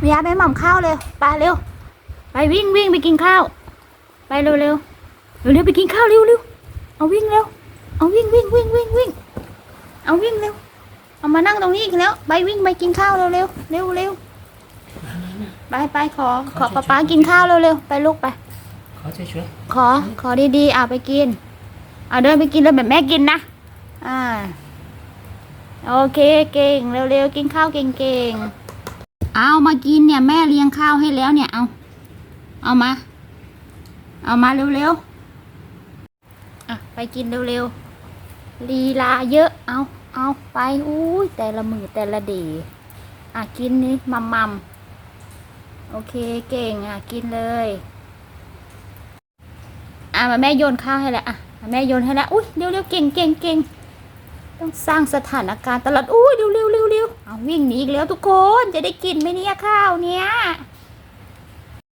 เมียไปหม่ำข้าวเลยไปเร็ว ไปวิ่งวิ่งไปกินข้าว ไปเร็วเร็วเร็วเร็วไปกินข้าวเร็วเร็วเอาวิ่งเร็ว เอาวิ่งวิ่งวิ่งวิ่งวิ่ง เอาวิ่งเร็ว เอามานั่งตรงนี้อีกแล้ว ไปวิ่งไปกินข้าวเร็วเร็วเร็วเร็วไปไปขอ ขอป๊าป๊ากินข้าวเร็วเร็วไปลูกไป ขอช่วยขอ ขอดีๆเอาไปกิน เอาเดินไปกินเลยแบบแม่กินนะ อ่า โอเคเก่งเร็วๆกินข้าวเก่งๆ เอามากินเนี่ยแม่เลี้ยงข้าวให้แล้วเนี่ยเอาเอามา เอามาเร็วๆอะไปกินเร็วๆลีลาเยอะเอาเอาไปอุ้ยแต่ละมือแต่ละเดย์อะกินนี่มัมมัมโอเคเก่งอะกินเลยอะมาแม่โยนข้าวให้แล้วอะมาแม่โยนให้แล้วอุ้ยเร็วเร็วๆเก่งเก่งเก่งต้องสร้างสถานการณ์ตลอดอุ้ยเร็วเร็วเร็วเร็ว แล้วทุกคนจะได้กินไหมเนี่ยข้าวเนี้ย